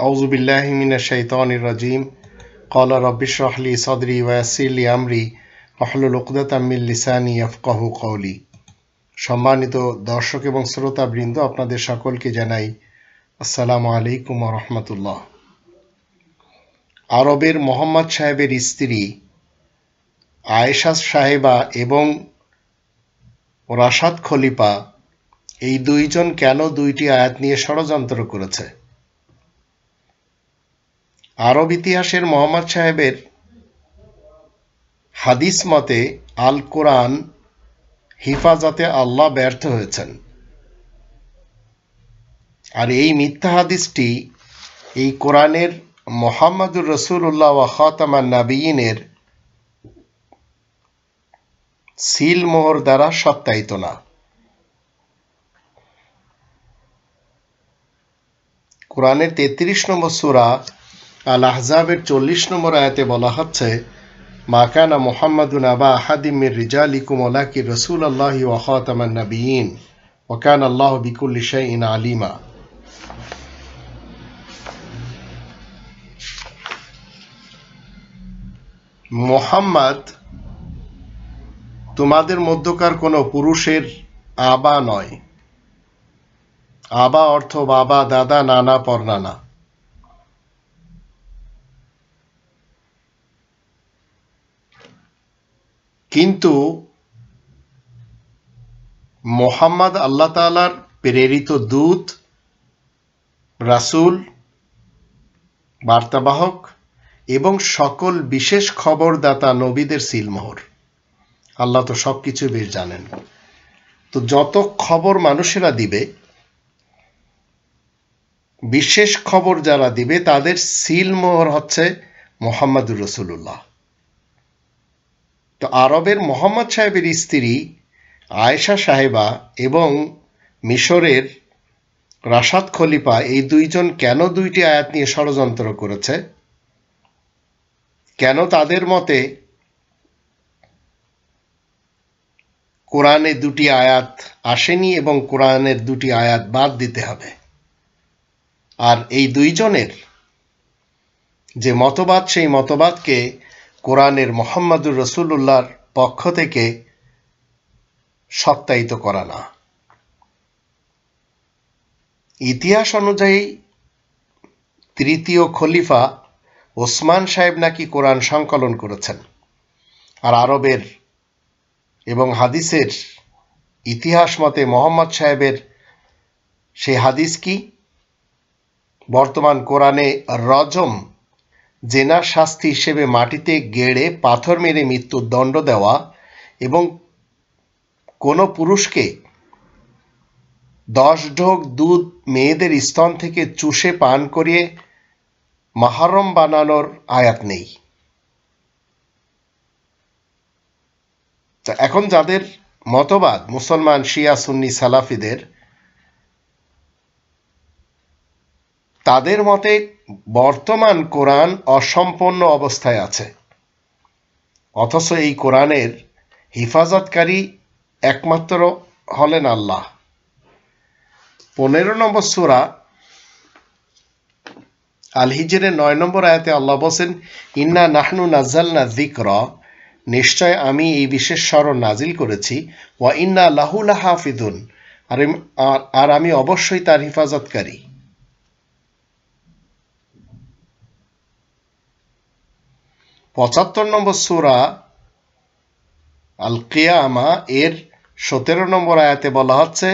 أعوذ بالله من الشيطان الرجيم قال رب اشرح لي صدري ويسر لي أمري واحلل عقدة من লিসানি يفقهوا قولي সম্মানিত দর্শক এবং শ্রোতা বৃন্দ আপনাদের সকলকে জানাই আসসালামু আলাইকুম রহমতুল্লাহ আরবের মোহাম্মদ সাহেবের স্ত্রী আয়েশা সাহেবা এবং রাশাদ খলিফা এই দুইজন কেন দুইটি আয়াত নিয়ে ষড়যন্ত্র করেছে আরব ইতিহাসের মোহাম্মদ সাহেবের হাদিস মতে, আল কোরআন হিফাজতে আল্লাহ ব্যর্থ হয়েছেন। আর এই মিথ্যা হাদিসটি এই কোরআনের মোহাম্মদুর রসুল্লাহ ওয়া খাতামান নাবিয়িনের সিল মোহর দ্বারা সত্যায়িত না। কোরআনের তেত্রিশ নম্বর সুরা আল আহজাবের চল্লিশ নম্বর আয়াতে বলা হচ্ছে মাকানা মোহাম্মদুন আবা আহাদিমির রিজালিকুম ওলাকি রসুল আল্লাহি ওয়াখাতামান নবীন ওকান আল্লাহ বিকুল্লি ইন আলিমা। মোহাম্মদ, তোমাদের মধ্যকার কোনো পুরুষের আবা নয়। আবা অর্থ বাবা, দাদা, নানা, পরনানা। কিন্তু মোহাম্মদ আল্লাহ তালার প্রেরিত দূত, রাসুল, বার্তাবাহক এবং সকল বিশেষ খবরদাতা নবীদের সিলমোহর। আল্লাহ তো সব কিছু বেশ জানেন। তো যত খবর মানুষেরা দিবে, বিশেষ খবর যারা দিবে, তাদের সিলমোহর হচ্ছে মোহাম্মদুর রসুল্লাহ তো আরবের মোহাম্মদ সাহেবের স্ত্রী আয়েশা সাহেবা এবং মিশরের রাশাদ খলিফা এই দুইজন কেন দুইটি আয়াত নিয়ে ষড়যন্ত্র করেছে? কেন তাদের মতে কোরআনে দুটি আয়াত আসেনি এবং কোরআনের দুটি আয়াত বাদ দিতে হবে? আর এই দুইজনের যে মতবাদ, সেই মতবাদকে কোরআনের মোহাম্মদুর রসুল্লাহর পক্ষ থেকে সত্যায়িত করা না। ইতিহাস অনুযায়ী তৃতীয় খলিফা ওসমান সাহেব নাকি কোরআন সংকলন করেছেন। আর আরবের এবং হাদিসের ইতিহাস মতে মোহাম্মদ সাহেবের সেই হাদিস কি? বর্তমান কোরআনে রজম জেনার শাস্তি হিসেবে মাটিতে গেড়ে পাথর মেরে মৃত্যুর দণ্ড দেওয়া এবং কোনো পুরুষকে দশ ঢোক দুধ মেয়েদের স্তন থেকে চুষে পান করিয়ে মাহারম বানানোর আয়াত নেই। এখন যাদের মতবাদ মুসলমান শিয়া সুন্নি সালাফিদের, তাদের মতে বর্তমান কোরআন অসম্পন্ন অবস্থায় আছে। অথচ এই কোরআনের হিফাজতকারী একমাত্র হলেন আল্লাহ। পনেরো নম্বর সুরা আল হিজরের নয় নম্বর আয়াতে আল্লাহ বলছেন, ইন্না নাহনু নাজালনা জিক্র নিশ্চয় আমি এই বিশেষ স্মরণ নাজিল করেছি, ওয়া ইন্না লাহুলা হাফিদুন আর আর আমি অবশ্যই তার হিফাজতকারী। পঁচাত্তর নম্বর সুরা আল কিয়ামা এর সতেরো নম্বর আয়াতে বলা হচ্ছে,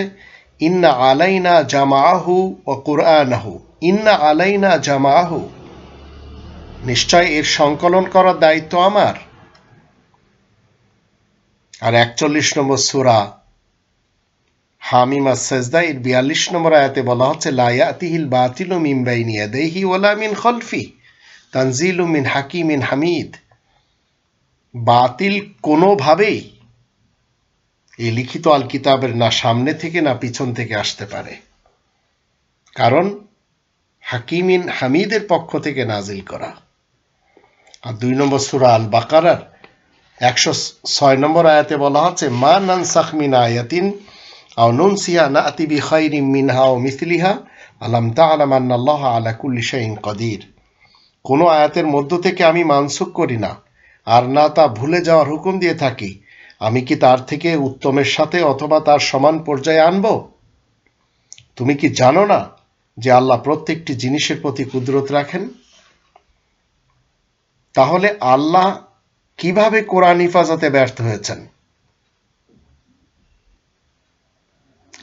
ইন্না আলাইনা জামাহু ও কুরআনাহু। ইন্না আলাইনা জামাহু নিশ্চয় এর সংকলন করার দায়িত্ব আমার। আর একচল্লিশ নম্বর সুরা হামিমা সেজদা এর বিয়াল্লিশ নম্বর আয়াতে বলা হচ্ছে লায়াতিহিল বাতিল মিমবাইনি ইয়াদাইহি ওয়ালা মিন খলফি। তানজিল মিন হাকিমিন হামিদ। বাতিল কোনোভাবেই এই লিখিত আল কিতাবের না সামনে থেকে, না পিছন থেকে আসতে পারে। কারণ হাকিমিন হামিদের পক্ষ থেকে নাজিল করা। আর দুই নম্বর সুরা আল বাকারার একশো ছয় নম্বর আয়াতে বলা হচ্ছে মা নানসাখ মিন আয়াতিন আও নুনসিয়া না আতিবি খৈরিম মিনহা ও মিসলিহা আলাম তা আলাম আল্লাহ আলা কুল্লি কদির। কোনো আয়াতের মধ্য থেকে আমি মানসুক করি না, আর না তা ভুলে যাওয়ার হুকুম দিয়ে থাকি। আমি কি তার থেকে উত্তমের সাথে অথবা তার সমান পর্যায়ে আনব? তুমি কি জানো না যে আল্লাহ প্রত্যেকটি জিনিসের প্রতি কুদরত রাখেন? তাহলে আল্লাহ কীভাবে কোরআন হিফাজতে ব্যর্থ হয়েছেন?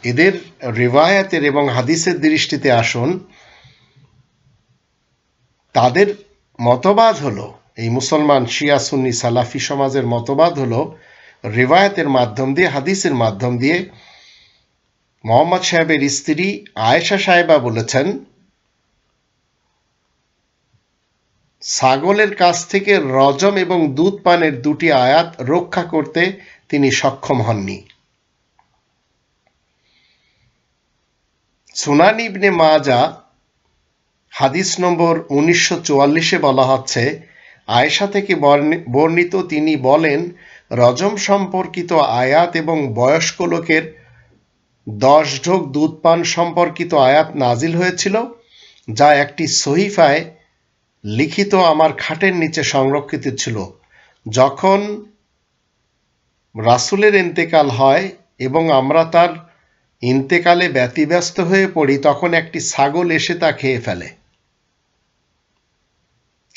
এদের রিবায়াতের এবং হাদিসের দৃষ্টিতে আসুন তাদের মতবাদ হলো, এই মুসলমান শিয়া, সুন্নি, সালাফি সমাজের মতবাদ হলো রিবায়াতের মাধ্যম দিয়ে, হাদিসের মাধ্যম দিয়ে মোহাম্মদ সাহেবের স্ত্রী আয়েশা সাহেবা বলেছেন, ছাগলের কাছ থেকে রজম এবং দুধ পানের দুটি আয়াত রক্ষা করতে তিনি সক্ষম হননি। সুনান ইবনে মাজা হাদিস নম্বর উনিশশো চুয়াল্লিশে বলা হচ্ছে, আয়েশা থেকে বর্ণিত তিনি বলেন, রজম সম্পর্কিত আয়াত এবং বয়স্ক লোকের দশ ঢোক দুধ পান সম্পর্কিত আয়াত নাজিল হয়েছিল, যা একটি সহিফায় লিখিত আমার খাটের নিচে সংরক্ষিত ছিল। যখন রাসুলের ইন্তেকাল হয় এবং আমরা তার ইন্তেকালে ব্যতিব্যস্ত হয়ে পড়ি, তখন একটি ছাগল এসে তা খেয়ে ফেলে।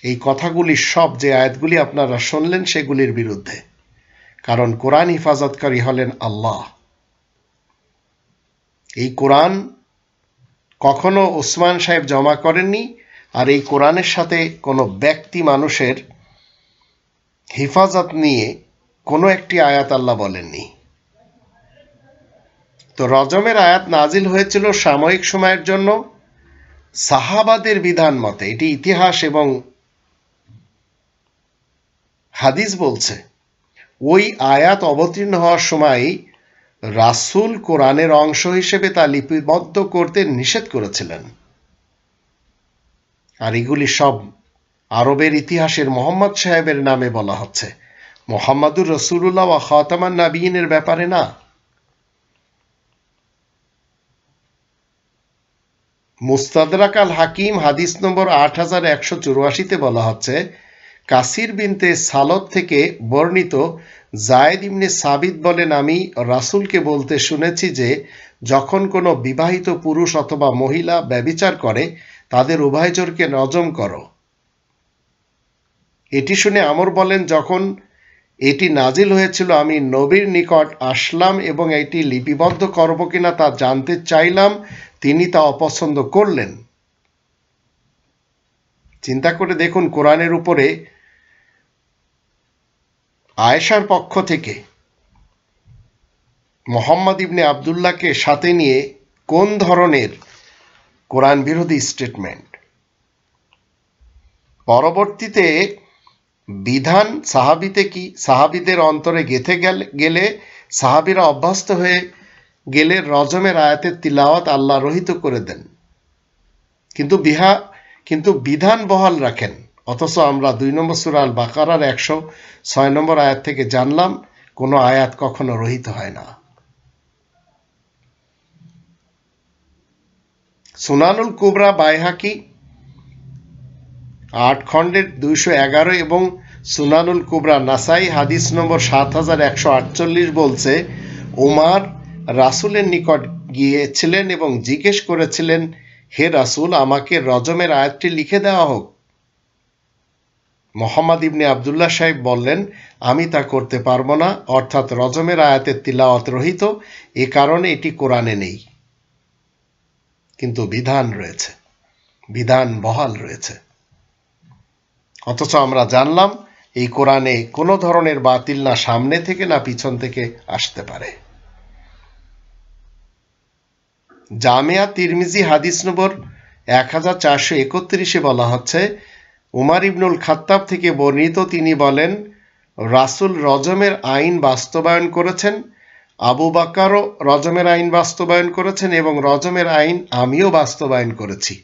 এই কথাগুলি সব যে আয়াতগুলি আপনারা শুনলেন সেগুলির বিরুদ্ধে। কারণ কোরআন হিফাজতকারী হলেন আল্লাহ। এই কোরআন কখনো ওসমান সাহেব জমা করেননি, আর এই কোরআনের সাথে কোনো ব্যক্তি মানুষের হিফাজত নিয়ে কোনো একটি আয়াত আল্লাহ বলেননি। তো রজমের আয়াত নাজিল হয়েছিল সাময়িক সময়ের জন্য। সাহাবাদের বিধান মতে, এটি ইতিহাস এবং হাদিস বলছে, ওই আয়াত অবতীর্ণ হওয়ার সময় রাসুল কোরআনের অংশ হিসেবে তা লিপিবদ্ধ করতে নিষেধ করেছিলেন। আর এগুলি সব আরবের ইতিহাসের মোহাম্মদ সাহেবের নামে বলা হচ্ছে। মোহাম্মদুর রসুল্লাহ ওয়া খাতামান নাবিনের ব্যাপারে না। মুস্তাদরাক আল হাকিম হাদিস নম্বর আট হাজার একশো চুরাশিতে বলা হচ্ছে কাসির বিনতে সালত থেকে বর্ণিত জায়দ ইমনে সাবিদ বলেন, আমি রাসুলকে বলতে শুনেছি যে, যখন কোনো বিবাহিত পুরুষ অথবা মহিলা ব্যবিচার করে, তাদের উভয়জনকে নজম করো। এটি শুনে আমর বলেন, যখন এটি নাজিল হয়েছিল, আমি নবীর নিকট আসলাম এবং এটি লিপিবদ্ধ করব কিনা তা জানতে চাইলাম, তিনি তা অপছন্দ করলেন। চিন্তা করে দেখুন, কোরআনের উপরে আয়েশার পক্ষ থেকে মোহাম্মদ ইবনে আবদুল্লাহকে সাথে নিয়ে কোন ধরনের কোরআন বিরোধী স্টেটমেন্ট পরবর্তীতে বিধান সাহাবিতে কি? সাহাবিদের অন্তরে গেথে গেলে সাহাবিরা অভ্যস্ত হয়ে গেলে রজমের আয়াতের তিলাওয়াত আল্লাহ রহিত করে দেন। কিন্তু বিহা, কিন্তু বিধান বহাল রাখেন। অথচ আমরা দুই নম্বর সুরাল বাকারার একশো ছয় নম্বর আয়াত থেকে জানলাম, কোনো আয়াত কখনো রহিত হয় না। সুনানুল কুবরা, বাইহাকি, আট খণ্ডের দুইশো এগারো এবং সুনানুল কুবরা, নাসাই, হাদিস নম্বর সাত হাজার একশো আটচল্লিশ বলছে ওমার রাসুলের নিকট গিয়েছিলেন এবং জিজ্ঞেস করেছিলেন, হে রাসুল, আমাকে রজমের আয়াতটি লিখে দেওয়া হোক। মোহাম্মদ ইবনে আবদুল্লাহ সাহেব বললেন, আমি তা করতে পারব না, অর্থাৎ রজমের আয়াতের তিলাওয়াত রহিত, এ কারণে এটি কোরআনে নেই। কিন্তু বিধান রয়েছে, বিধান বহাল রয়েছে। অথচ আমরা জানলাম, এই কোরআনে কোনো ধরনের বাতিল না সামনে থেকে না পিছন থেকে আসতে পারে। জামিয়া তিরমিজি হাদিস নম্বর এক হাজার চারশো একত্রিশে বলা হচ্ছে উমার ইবনুল খাত্তাব থেকে বর্ণিত তিনি বলেন, রাসুল রজমের আইন বাস্তবায়ন করেছেন, আবু বাক্কারও রজমের আইন বাস্তবায়ন করেছেন এবং রজমের আইন আমিও বাস্তবায়ন করেছি।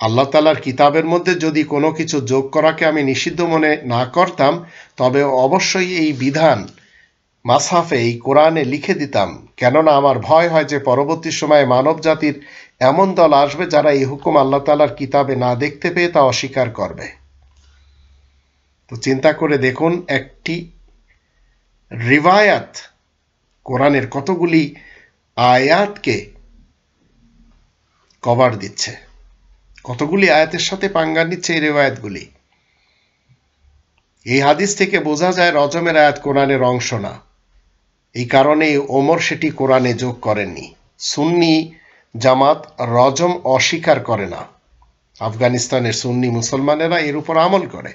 আল্লাহ তালার কিতাবের মধ্যে যদি কোনো কিছু যোগ করাকে আমি নিষিদ্ধ মনে না করতাম, তবে অবশ্যই এই বিধান মাসহাফে এই কোরআনে লিখে দিতাম, কেননা আমার ভয় হয় যে পরবর্তী সময়ে মানব জাতির এমন দল আসবে যারা এই হুকুম আল্লাহ তালার কিতাবে না দেখতে পেয়ে তা অস্বীকার করবে। তো চিন্তা করে দেখুন, একটি রিবায়াত কোরআনের কতগুলি আয়াতকে কভার দিচ্ছে। কতগুলি আয়াতের সাথে পাঙ্গা নিচ্ছে এই রেওয়ায়াতগুলি? এই হাদিস থেকে বোঝা যায়, রজমের আয়াত কোরআনের অংশ না। এই কারণে ওমর সেটি কোরআনে যোগ করেননি। সুন্নি জামাত রজম অস্বীকার করে না। আফগানিস্তানের সুন্নি মুসলমানেরা এর উপর আমল করে।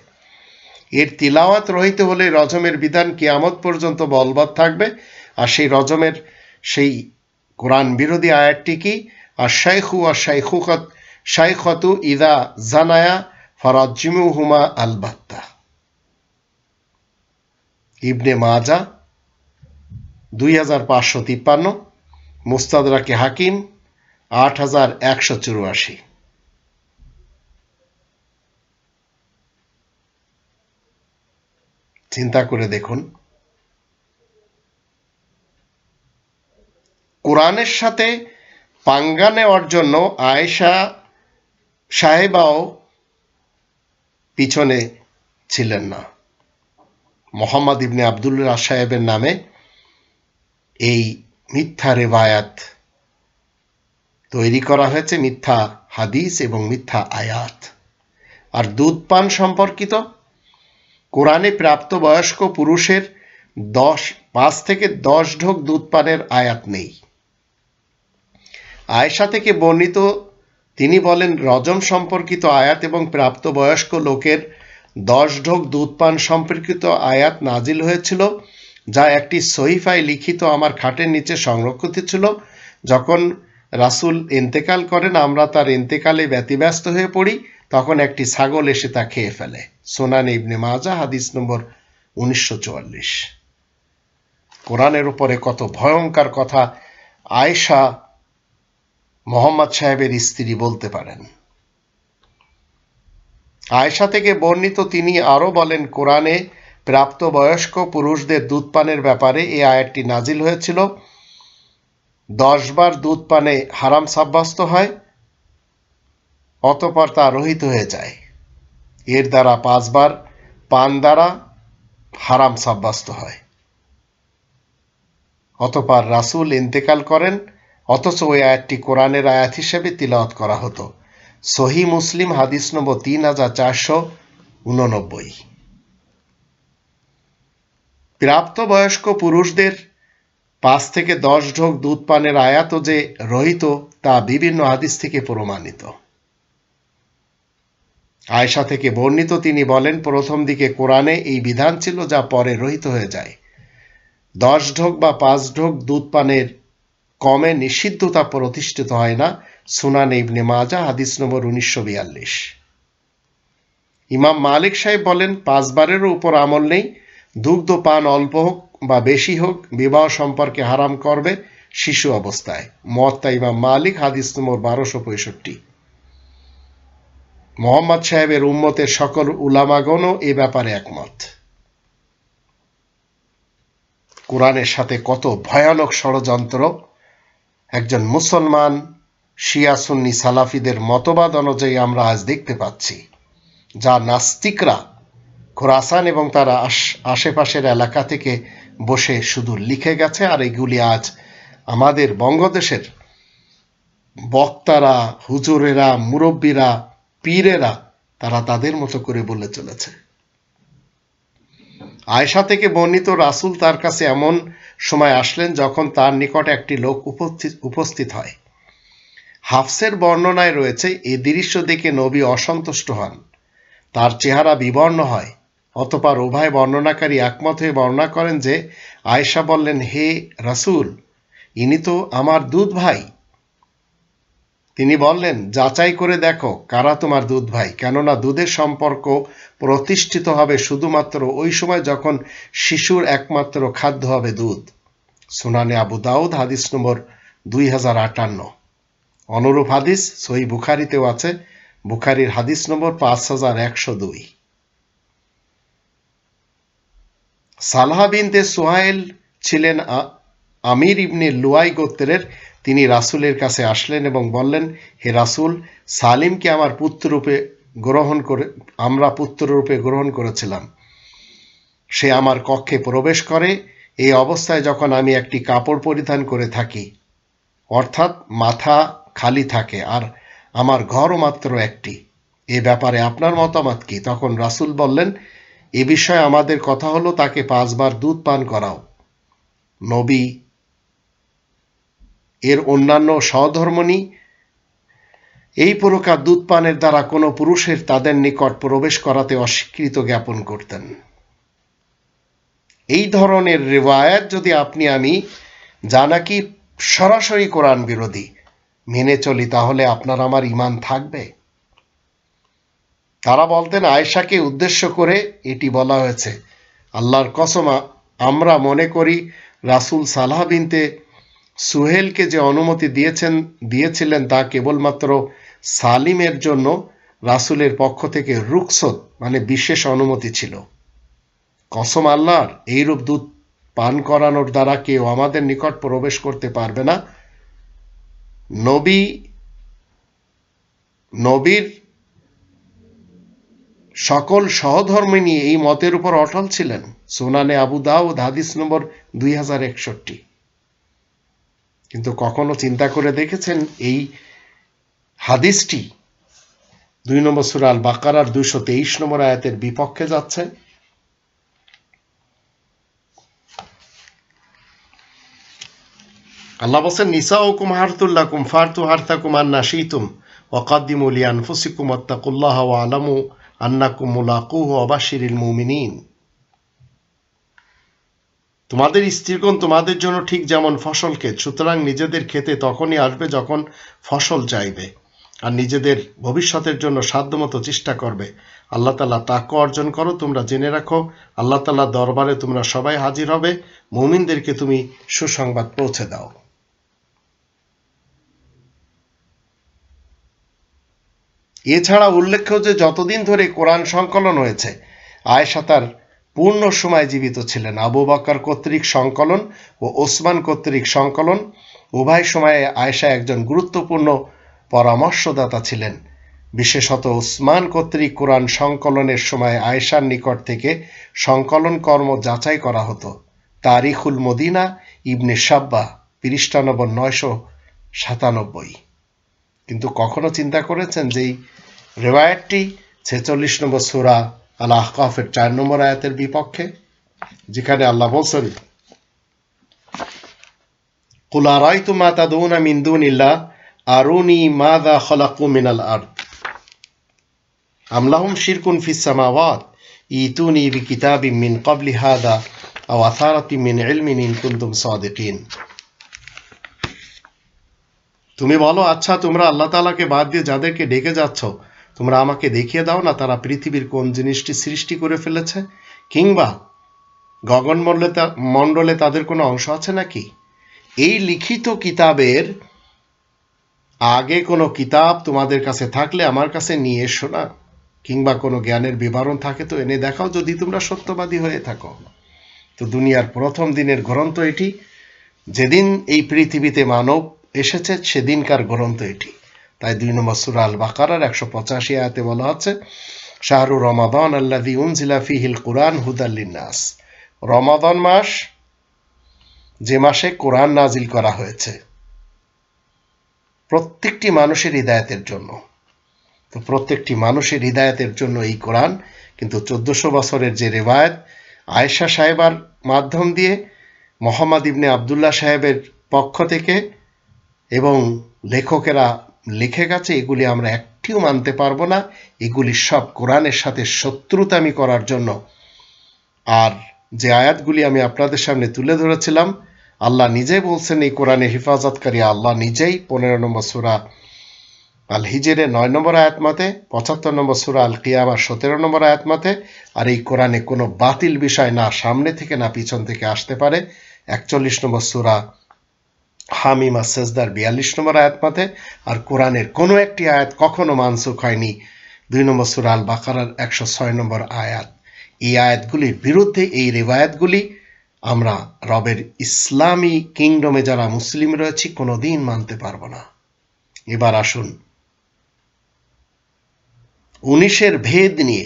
এর তিলাওয়াত রহিত হলে রজমের বিধান কিয়ামত পর্যন্ত বলবৎ থাকবে। আর সেই রজমের সেই কোরআন বিরোধী আয়াতটি কি? আর শাইখু আর শাইখুকত, শাইখতু ইদা জানায়া ফরাজিমু হুমা আলবাত্তা। ইবনে মাজা দুই হাজার পাঁচশো তিপ্পান্ন হাকিম আট হাজার একশো চুরাশি। চিন্তা করে দেখুন। কোরআনের সাথে পাঙ্গা নেওয়ার জন্য আয়েশা সাহেবাও পিছনে ছিলেন না। মোহাম্মদ ইবনে আবদুল্লাহ সাহেবের নামে এই মিথ্যা রেবায়াত তৈরি করা হয়েছে, মিথ্যা হাদিস এবং মিথ্যা আয়াত। আর দুধ পান সম্পর্কিত, কোরআনে প্রাপ্তবয়স্ক পুরুষের দশ, পাঁচ থেকে দশ ঢোক দুধ পানের আয়াত নেই। আয়েশা থেকে বর্ণিত, তিনি বলেন, রজম সম্পর্কিত আয়াত এবং প্রাপ্তবয়স্ক লোকের দশ ঢোক দুধ পান সম্পর্কিত আয়াত নাজিল হয়েছিল যা একটি সহিফায় লিখিত আমার খাটের নিচে সংরক্ষিত ছিল। যখন রাসুল ইন্তেকাল করেন, আমরা তার ইন্তেকালে ব্যতিব্যস্ত হয়ে পড়ি। তখন একটি ছাগল এসে তা খেয়ে ফেলে। সোনান ইবনে মাজা হাদিস নম্বর উনিশশো চুয়াল্লিশ। কোরআনের উপরে কত ভয়ঙ্কর কথা আয়েশা মোহাম্মদ সাহেবের স্ত্রী বলতে পারেন। আয়েশা থেকে বর্ণিত তিনি আরও বলেন, কোরআনে প্রাপ্তবয়স্ক পুরুষদের দুধ পানের ব্যাপারে এই আয়াতটি নাজিল হয়েছিল। দশবার দুধ পানে হারাম সাব্যস্ত হয়, অতপর তা রহিত হয়ে যায়। এর দ্বারা পাঁচবার পান দ্বারা হারাম সাব্যস্ত হয়। অতপর রাসুল ইন্তেকাল করেন, অথচ ওই আয়াতটি কোরআনের আয়াত হিসেবে তিলাওয়াত করা হতো। সহি মুসলিম হাদিস নম্বর তিন হাজার চারশো উননব্বই। প্রাপ্তবয়স্ক পুরুষদের পাঁচ থেকে দশ ঢোক দুধ পানের আয়াত যে রহিত তা বিভিন্ন হাদিস থেকে প্রমাণিত। আয়সা থেকে বর্ণিত তিনি বলেন, প্রথম দিকে কোরআনে এই বিধান ছিল যা পরে রহিত হয়ে যায়। দশ ঢোক বা পাঁচ ঢোক দুধ পানের কমে নিষিদ্ধতা প্রতিষ্ঠিত হয় না। সুনান ইবনে মাজা, হাদিস নম্বর উনিশশো বিয়াল্লিশ। ইমাম মালিক সাহেব বলেন, পাঁচবারেরও উপর আমল নেই দুগ্ধ পান অল্প হোক বা বেশি হোক, বিবাহ সম্পর্কে হারাম করবে শিশু অবস্থায়। মত্তা ইমাম মালিক, হাদিস নম্বর বারোশো পঁয়ষট্টি। মোহাম্মদ সাহেবের উম্মতের সকল উলামাগণও এ ব্যাপারে একমত। কোরআনের সাথে কত ভয়ানক ষড়যন্ত্র। একজন মুসলমান শিয়া সুন্নি সালাফিদের মতবাদ অনুযায়ী আমরা আজ দেখতে পাচ্ছি। যা নাস্তিকরা খোরাসান এবং তার আশেপাশের এলাকা থেকে বসে শুধু লিখে গেছে, আর এগুলি আজ আমাদের বঙ্গদেশের বক্তারা, হুজুরেরা, মুরব্বীরা, পীরেরা, তারা তাদের মতো করে বলে চলেছে। আয়সা থেকে বর্ণিত রাসুল তার কাছে এমন সময় আসলেন যখন তার নিকট একটি লোক উপস্থিত হয়। হাফসের বর্ণনায় রয়েছে, এ দৃশ্য দেখে নবী অসন্তুষ্ট হন। তার চেহারা বিবর্ণ হয়। অতপর উভয় বর্ণনাকারী একমত হয়ে বর্ণনা করেন যে, আয়েশা বললেন, হে রাসুল, ইনি তো আমার দুধ ভাই। তিনি বললেন, যাচাই করে দেখো কারা তোমার দুধ ভাই, কেননা দুধের সম্পর্ক প্রতিষ্ঠিত হবে শুধুমাত্র ওই সময় যখন শিশুর একমাত্র খাদ্য হবে দুধ সুনানে আবু দাউদ, হাদিস নম্বর দুই হাজার আটান্ন। অনুরূপ হাদিস সই বুখারিতেও আছে, বুখারির হাদিস নম্বর পাঁচ হাজার একশো দুই। সালাহা বিনতে সোহাইল ছিলেন আমির ইবনে লুয়াই গোত্রের। তিনি রাসূলের কাছে আসলেন এবং বললেন, হে রাসূল, সালিমকে আমার পুত্ররূপে গ্রহণ করে, আমরা পুত্ররূপে গ্রহণ করেছিলাম। সে আমার কক্ষে প্রবেশ করে, এই অবস্থায় যখন আমি একটি কাপড় পরিধান করে থাকি, অর্থাৎ মাথা খালি থাকে আর আমার ঘরও মাত্র একটি, এ ব্যাপারে আপনার মতামত কি? তখন রাসূল বললেন এ বিষয়ে আমাদের কথা হলো, তাকে পাঁচবার দুধ পান করাও। নবী, এর অন্যান্য সহধর্মণী, এই প্রকার দুধ পানের দ্বারা কোনো পুরুষের তাদের নিকট প্রবেশ করাতে অস্বীকৃত জ্ঞাপন করতেন। এই ধরনের রেওয়ায়াত যদি আপনি আমি যা নাকি সরাসরি কোরআন বিরোধী মেনে চলি, তাহলে আপনার আমার ইমান থাকবে? তারা বলতেন, আয়েশাকে উদ্দেশ্য করে এটি বলা হয়েছে। আল্লাহর কসমা, আমরা মনে করি, রাসূল সালাহ বিনতে সুহেলকে যে অনুমতি দিয়েছেন, দিয়েছিলেন তা কেবলমাত্র সালিমের জন্য, রাসূলের পক্ষ থেকে রুকসত মানে বিশেষ অনুমতি ছিল। কসম আল্লাহর, এইরূপ দুধ পান করানোর দ্বারা কেউ আমাদের নিকট প্রবেশ করতে পারবে না। নবী, নবীর সকল সহধর্মে নিয়ে এই মতের উপর অটল ছিলেন। সোনানে আবু দাউদ, হাদিস নম্বর দুই হাজার একষট্টি। কিন্তু কখনো চিন্তা করে দেখেছেন এই হাদিসটি? দুই নম্বর সুরাল বাকারার দুইশো তেইশ নম্বর আয়াতের বিপক্ষে যাচ্ছে। আল্লাহ বলছেন নিসা হুকুম হারতুল্লাকুম, ফারতু হারতাকুম আন্না শীতুম ওকাদ্দিমু লিয়ানফুসিকুম আত্তাকুল্লাহ ওয়া আলামু আন্নাকুম মুলাকুহু অবাশিরিল মুমিনিন। তোমাদের স্ত্রীগণ তোমাদের জন্য ঠিক যেমন ফসলকে সুতরাং নিজেদের খেতে তখনই আসবে যখন ফসল চাইবে, আর নিজেদের ভবিষ্যতের জন্য সাধ্যমতো চেষ্টা করবে। আল্লাহ তালা তাকে অর্জন করো, তোমরা জেনে রাখো, আল্লাহ তালা দরবারে তোমরা সবাই হাজির হবে, মুমিনদেরকে তুমি সুসংবাদ পৌঁছে দাও। এছাড়া উল্লেখ্য যে যতদিন ধরে কোরআন সংকলন হয়েছে, আয়েশা তার পূর্ণ সময় জীবিত ছিলেন। আবু বকর কর্তৃক সংকলন ও ওসমান কর্তৃক সংকলন উভয় সময়ে আয়েশা একজন গুরুত্বপূর্ণ পরামর্শদাতা ছিলেন। বিশেষত ওসমান কর্তৃক কোরআন সংকলনের সময় আয়েশার নিকট থেকে সংকলন কর্ম যাচাই করা হতো। তারিখুল মদিনা ইবনে সাব্বা পৃষ্ঠা নম্বর নয়শো সাতানব্বই। কিন্তু কখনো চিন্তা করেছেন যে রেওয়ায়তটি ছেচল্লিশ নম্বর সুরা আল আহকাফের চার নম্বর আয়াতের বিপক্ষে? যেখানে আল্লাহ বলছেন, কুল আরাইতু মা তাদউনা মিন দুনিল্লাহ, আরুনি মাযা খালাকু মিনাল শিরকুন ফিস সামাওয়াত ইতুনি বিকিতাবিম মিন ক্বাবলি হাদা আও আথারাতিম মিন ইলমিন ইন কুনতুম সাদিকিন। তুমি বলো আচ্ছা তোমরা আল্লাহ তালাকে বাদ দিয়ে যাদেরকে ডেকে যাচ্ছ, তোমরা আমাকে দেখিয়ে দাও না তারা পৃথিবীর কোন জিনিসটি সৃষ্টি করে ফেলেছে? কিংবা গগনমণ্ডলে মণ্ডলে তাদের কোনো অংশ আছে নাকি? এই লিখিত কিতাবের আগে কোনো কিতাব তোমাদের কাছে থাকলে আমার কাছে নিয়ে এসো না। কিংবা কোনো জ্ঞানের বিবরণ থাকে তো এনে দেখাও যদি তোমরা সত্যবাদী হয়ে থাকো। তো দুনিয়ার প্রথম দিনের গ্রন্থ এটি। যেদিন এই পৃথিবীতে মানব এসেছে, সেদিনকার গ্রন্থ এটি। তাই দুই নম্বর সুরা আল বাকারার একশো পঁচাশি আয়াতে বলা হচ্ছে শাহরু রমাদান আল্লাদি উনজিলা ফিহিল কুরআন হুদাল্লিনাস রমাদান মাস যে মাসে কোরআন নাজিল করা হয়েছে, প্রত্যেকটি মানুষের হৃদায়তের জন্য। তো প্রত্যেকটি মানুষের হৃদায়তের জন্য এই কোরআন, কিন্তু চোদ্দশো বছরের যে রেওয়ায়ত, আয়েশা সাহেবার মাধ্যম দিয়ে মোহাম্মদ ইবনে আবদুল্লাহ সাহেবের পক্ষ থেকে এবং লেখকেরা লিখে গেছে, এগুলি আমরা একটিও মানতে পারব না। এগুলি সব কোরআনের সাথে শত্রুতামি করার জন্য। আর যে আয়াতগুলি আমি আপনাদের সামনে তুলে ধরেছিলাম, আল্লাহ নিজেই বলছেন এই কোরআনে হেফাজতকারী, আল্লাহ নিজেই পনেরো নম্বর সুরা আল হিজেরে নয় নম্বর আয়াত মতে, পঁচাত্তর নম্বর সুরা আল কিয়ামার সতেরো নম্বর আয়াত মতে, আর এই কোরআনে কোনো বাতিল বিষয় না সামনে থেকে না পিছন থেকে আসতে পারে। একচল্লিশ নম্বর সুরা হামিমা সেজদার বিয়াল্লিশ নম্বর আয়াত মতে আর কোরআনের কোনো একটি আয়াত কখনো মানসুখ হয়নি। দুই নম্বর সুরা আল বাকারার একশো ছয় নম্বর আয়াত। এই আয়াতগুলির বিরুদ্ধে এই রেবায়াতগুলি, আমরা রবের ইসলামী কিংডমে যারা মুসলিম রয়েছি, কোনোদিন মানতে পারব না। এবার আসুন, উনিশের ভেদ নিয়ে।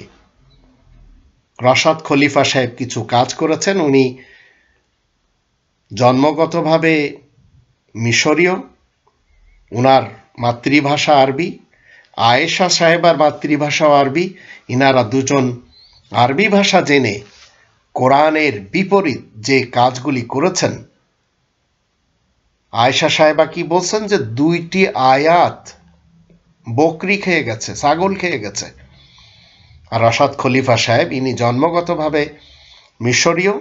রসাদ খলিফা সাহেব কিছু কাজ করেছেন। উনি জন্মগতভাবে মিশরীয় ওনার মাতৃভাষা আরবি, আয়েশা সাহেবার মাতৃভাষাও আরবি, ইনারা দুজন আরবি ভাষা জেনে কোরআনের বিপরীত যে কাজগুলি করেছেন। আয়েশা সাহেবা কি বলছেন যে দুইটি আয়াত বকরি খেয়ে গেছে, ছাগল খেয়ে গেছে। আর রাশাদ খলিফা সাহেব, ইনি জন্মগতভাবে মিশরীয়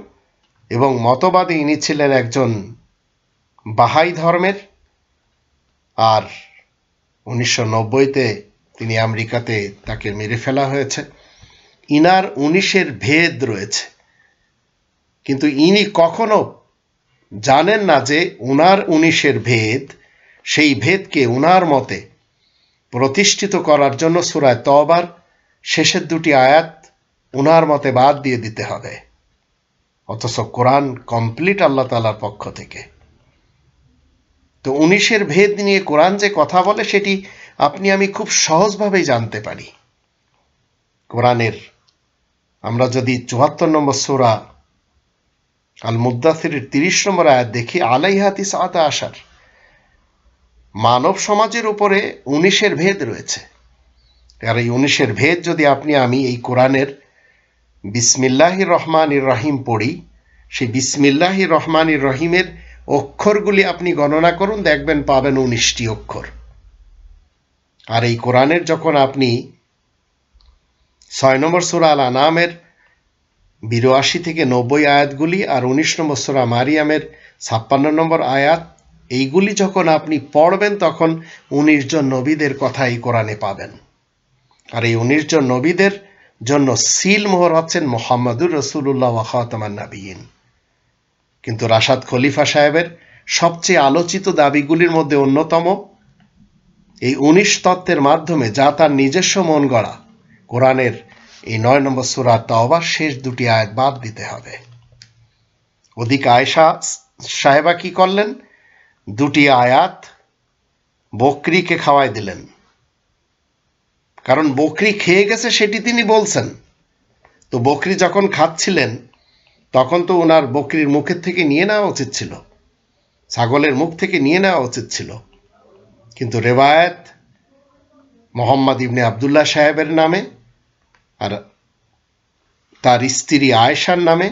এবং মতবাদে ইনি ছিলেন একজন বাহাই ধর্মের। আর উনিশশো নব্বইতে তিনি আমেরিকাতে তাকে মেরে ফেলা হয়েছে। ইনার উনিশের ভেদ রয়েছে। কিন্তু ইনি কখনো জানেন না যে উনার উনিশের ভেদ, সেই ভেদকে উনার মতে প্রতিষ্ঠিত করার জন্য সুরায় তবার শেষের দুটি আয়াত উনার মতে বাদ দিয়ে দিতে হবে। অথচ কোরআন কমপ্লিট আল্লাহ তালার পক্ষ থেকে। তো উনিশের ভেদ নিয়ে কোরআন যে কথা বলে, সেটি আপনি আমি খুব সহজভাবেই জানতে পারি। কোরআনের আমরা যদি চুয়াত্তর নম্বর সোরা আল মুদাসিরের তিরিশ নম্বর আয়াত দেখি আলাইহাতি সাদা আসার মানব সমাজের উপরে উনিশের ভেদ রয়েছে। আর এই উনিশের ভেদ যদি আপনি আমি এই কোরআনের বিসমিল্লাহ রহমান রহিম পড়ি, সেই বিসমিল্লাহ রহমান রহিমের অক্ষরগুলি আপনি গণনা করুন, দেখবেন পাবেন উনিশটি অক্ষর। আর এই কোরআনের যখন আপনি ছয় নম্বর সুরা আল আনামের বিরাশি থেকে নব্বই আয়াতগুলি আর উনিশ নম্বর সুরা মারিয়ামের ছাপ্পান্ন নম্বর আয়াত, এইগুলি যখন আপনি পড়বেন, তখন উনিশ জন নবীদের কথা এই কোরআনে পাবেন। আর এই উনিশ জন নবীদের জন্য সিল মোহর হচ্ছেন মোহাম্মদুর রসুল্লাহ ওয়াখাতমান নাবিয়িন কিন্তু রাশাদ খলিফা সাহেবের সবচেয়ে আলোচিত দাবিগুলির মধ্যে অন্যতম এই উনিশ তত্ত্বের মাধ্যমে যা তার নিজস্ব মন গড়া। কোরআনের এই নয় নম্বর সুরা তাওবার শেষ দুটি আয়াত বাদ দিতে হবে। ওদিক আয়সা সাহেবা কি করলেন? দুটি আয়াত বকরিকে খাওয়াই দিলেন। কারণ বকরি খেয়ে গেছে সেটি তিনি বলছেন। তো বকরি যখন খাচ্ছিলেন তখন তো ওনার বকরির মুখের থেকে নিয়ে নেওয়া উচিত ছিল। ছাগলের মুখ থেকে নিয়ে নেওয়া উচিত ছিল। কিন্তু রেবায়েত মোহাম্মদ ইবনে আবদুল্লাহ সাহেবের নামে আর তার স্ত্রী আয়েশার নামে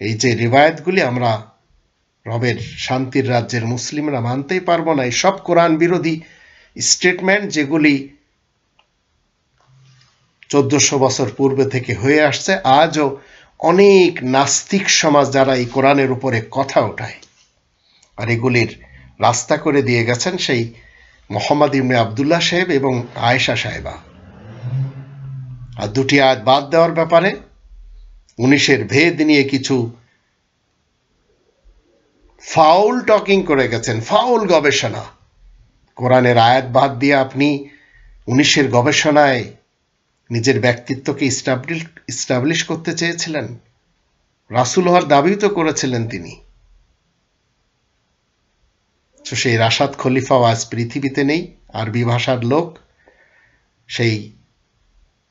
এই যে রিবায়তগুলি আমরা রবের শান্তির রাজ্যের মুসলিমরা মানতেই পারব না, এই সব কোরআন বিরোধী স্টেটমেন্ট যেগুলি চোদ্দশো বছর পূর্বে থেকে হয়ে আসছে, আজও অনেক নাস্তিক সমাজ যারা এই কোরআনের উপরে কথা ওঠায়। আর এগুলির রাস্তা করে দিয়ে গেছেন সেই মোহাম্মদ ইবনে আবদুল্লাহ সাহেব এবং আয়েশা সাহেবা। আর দুটি আয়াত বাদ দেওয়ার ব্যাপারে উনিশের ভেদ নিয়ে কিছু ফাউল টকিং করে গেছেন, ফাউল গবেষণা। কোরআনের আয়াত বাদ দিয়ে আপনি উনিশের গবেষণায় নিজের ব্যক্তিত্বকে ইস্টাবলিশ করতে চেয়েছিলেন। রাসুল হওয়ার দাবি তো করেছিলেন তিনি। তো সেই রাশাদ খলিফাও আজ পৃথিবীতে নেই, আরবি ভাষার লোক। সেই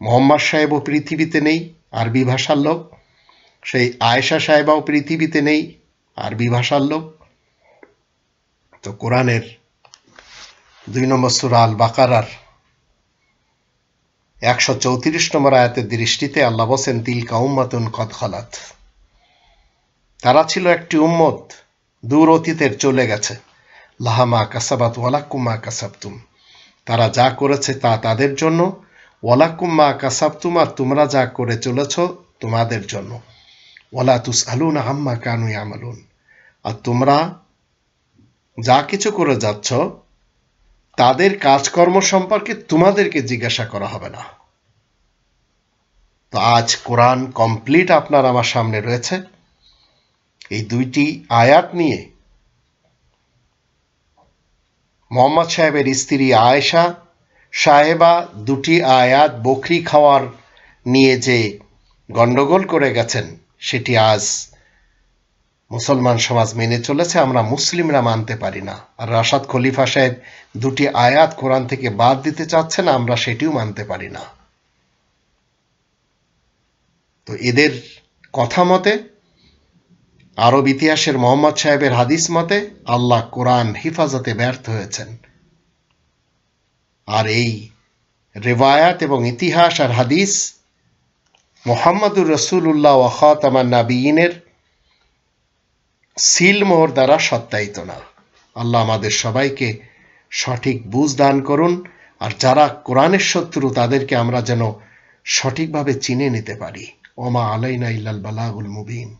মোহাম্মদ সাহেবও পৃথিবীতে নেই, আরবি ভাষার লোক। সেই আয়েশা সাহেবাও পৃথিবীতে নেই, আরবি ভাষার লোক। তো কোরআনের দুই নম্বর সুরা আল বাকারার একশো চৌত্রিশ নম্বর আয়াতের দৃষ্টিতে আল্লাহ বসেন তিল কাউম্মাতুন কদ খালাত। তারা ছিল একটি উম্মত, দূর অতীতের চলে গেছে। লাহামা কাসাবাত ওয়ালাকুমা কাসাবতুম। তারা যা করেছে তা তাদের জন্য ওয়ালাকুম্মা কাসাবতুম, আর তোমরা যা করে চলেছ তোমাদের জন্য। ওলা তুস আলুন আহাম্মা কানুই আমালুন আর তোমরা যা কিছু করে যাচ্ছ তাদের কাজকর্ম সম্পর্কে তোমাদেরকে জিজ্ঞাসা করা হবে না। তো আজ কোরআন কমপ্লিট আপনার আমার সামনে রয়েছে। এই দুইটি আয়াত নিয়ে মোহাম্মদ সাহেবের স্ত্রী আয়েশা সাহেবা দুটি আয়াত বকরি খাওয়ার নিয়ে যে গণ্ডগোল করে গেছেন, সেটি আজ মুসলমান সমাজ মেনে চলেছে, আমরা মুসলিমরা মানতে পারি না। আর রাশাদ খলিফা সাহেব দুটি আয়াত কোরআন থেকে বাদ দিতে চাচ্ছেন, আমরা সেটিও মানতে পারি না। তো এদের কথা মতে, আরব ইতিহাসের মোহাম্মদ সাহেবের হাদিস মতে, আল্লাহ কোরআন হিফাজতে ব্যর্থ হয়েছেন। আর এই রেওয়ায়াত এবং ইতিহাস আর হাদিস মোহাম্মদুর রসুল্লাহ ওয়াখাতামান নাবিয়িনের সিলমোহর দ্বারা সত্যায়িত না। আল্লাহ আমাদের সবাইকে সঠিক বুঝ দান করুন, আর যারা কোরআনের শত্রু, তাদেরকে আমরা যেন সঠিকভাবে চিনে নিতে পারি। ওমা আলাইনা ইল্লাল বালাগুল মুবিন।